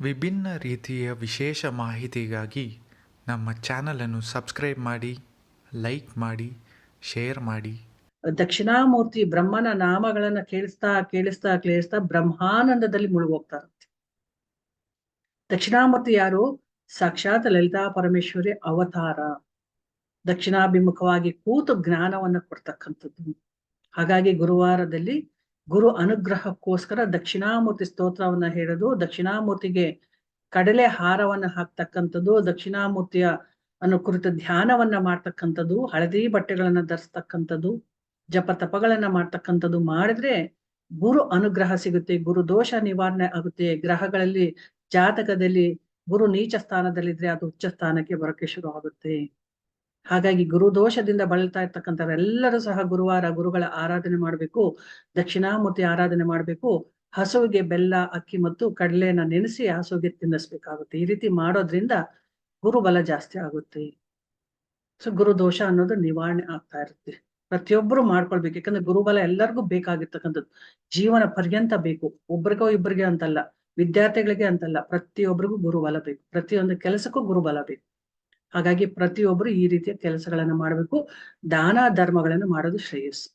ವಿಭಿನ್ನ ರೀತಿಯ ವಿಶೇಷ ಮಾಹಿತಿಗಾಗಿ ನಮ್ಮ ಚಾನಲನ್ನು ಸಬ್ಸ್ಕ್ರೈಬ್ ಮಾಡಿ, ಲೈಕ್ ಮಾಡಿ, ಶೇರ್ ಮಾಡಿ. ದಕ್ಷಿಣಾಮೂರ್ತಿ ಬ್ರಹ್ಮನ ನಾಮಗಳನ್ನ ಕೇಳಿಸ್ತಾ ಕೇಳಿಸ್ತಾ ಕೇಳಿಸ್ತಾ ಬ್ರಹ್ಮಾನಂದದಲ್ಲಿ ಮುಳುಗೋಗ್ತಾರಂತೆ ದಕ್ಷಿಣಾಮೂರ್ತಿ ಯಾರು? ಸಾಕ್ಷಾತ್ ಲಲಿತಾ ಪರಮೇಶ್ವರಿ ಅವತಾರ. ದಕ್ಷಿಣಾಭಿಮುಖವಾಗಿ ಕೂತು ಜ್ಞಾನವನ್ನ ಕೊಡ್ತಕ್ಕಂಥದ್ದು. ಹಾಗಾಗಿ ಗುರುವಾರದಲ್ಲಿ ಗುರು ಅನುಗ್ರಹಕ್ಕೋಸ್ಕರ ದಕ್ಷಿಣಾಮೂರ್ತಿ ಸ್ತೋತ್ರವನ್ನ ಹೇಳೋದು, ದಕ್ಷಿಣಾಮೂರ್ತಿಗೆ ಕಡಲೆ ಹಾರವನ್ನ ಹಾಕ್ತಕ್ಕಂಥದ್ದು, ದಕ್ಷಿಣಾಮೂರ್ತಿಯ ಅನ್ನು ಕುರಿತ ಧ್ಯಾನವನ್ನ ಮಾಡ್ತಕ್ಕಂಥದ್ದು, ಹಳದಿ ಬಟ್ಟೆಗಳನ್ನ ಧರಿಸ್ತಕ್ಕಂಥದ್ದು, ಜಪ ತಪಗಳನ್ನ ಮಾಡ್ತಕ್ಕಂಥದ್ದು ಮಾಡಿದ್ರೆ ಗುರು ಅನುಗ್ರಹ ಸಿಗುತ್ತೆ, ಗುರು ದೋಷ ನಿವಾರಣೆ ಆಗುತ್ತೆ. ಗ್ರಹಗಳಲ್ಲಿ ಜಾತಕದಲ್ಲಿ ಗುರು ನೀಚ ಸ್ಥಾನದಲ್ಲಿದ್ರೆ ಅದು ಉಚ್ಚ ಸ್ಥಾನಕ್ಕೆ ಬರೋಕೆ ಶುರು ಆಗುತ್ತೆ ಹಾಗಾಗಿ ಗುರು ದೋಷದಿಂದ ಬಳಲ್ತಾ ಇರ್ತಕ್ಕಂಥವರೆಲ್ಲರೂ ಸಹ ಗುರುವಾರ ಗುರುಗಳ ಆರಾಧನೆ ಮಾಡಬೇಕು, ದಕ್ಷಿಣಾಮೂರ್ತಿ ಆರಾಧನೆ ಮಾಡಬೇಕು, ಹಸುವಿಗೆ ಬೆಲ್ಲ, ಅಕ್ಕಿ ಮತ್ತು ಕಡಲೆನ ನೆನೆಸಿ ಹಸುವಿಗೆ ತಿನ್ನಿಸ್ಬೇಕಾಗುತ್ತೆ. ಈ ರೀತಿ ಮಾಡೋದ್ರಿಂದ ಗುರುಬಲ ಜಾಸ್ತಿ ಆಗುತ್ತೆ. ಸೊ ಗುರು ದೋಷ ಅನ್ನೋದು ನಿವಾರಣೆ ಆಗ್ತಾ ಇರುತ್ತೆ. ಪ್ರತಿಯೊಬ್ಬರು ಮಾಡ್ಕೊಳ್ಬೇಕು. ಯಾಕಂದ್ರೆ ಗುರುಬಲ ಎಲ್ಲರಿಗೂ ಬೇಕಾಗಿರ್ತಕ್ಕಂಥದ್ದು. ಜೀವನ ಪರ್ಯಂತ ಬೇಕು. ಒಬ್ರಿಗೋ ಇಬ್ಬರಿಗೆ ಅಂತಲ್ಲ. ವಿದ್ಯಾರ್ಥಿಗಳಿಗೆ ಅಂತಲ್ಲ. ಪ್ರತಿಯೊಬ್ಬರಿಗೂ ಗುರುಬಲ ಬೇಕು. ಪ್ರತಿಯೊಂದು ಕೆಲಸಕ್ಕೂ ಗುರುಬಲ ಬೇಕು. ಹಾಗಾಗಿ ಪ್ರತಿಯೊಬ್ಬರು ಈ ರೀತಿಯ ಕೆಲಸಗಳನ್ನು ಮಾಡಬೇಕು. ದಾನ ಧರ್ಮಗಳನ್ನು ಮಾಡೋದು ಶ್ರೇಯಸ್ಸು.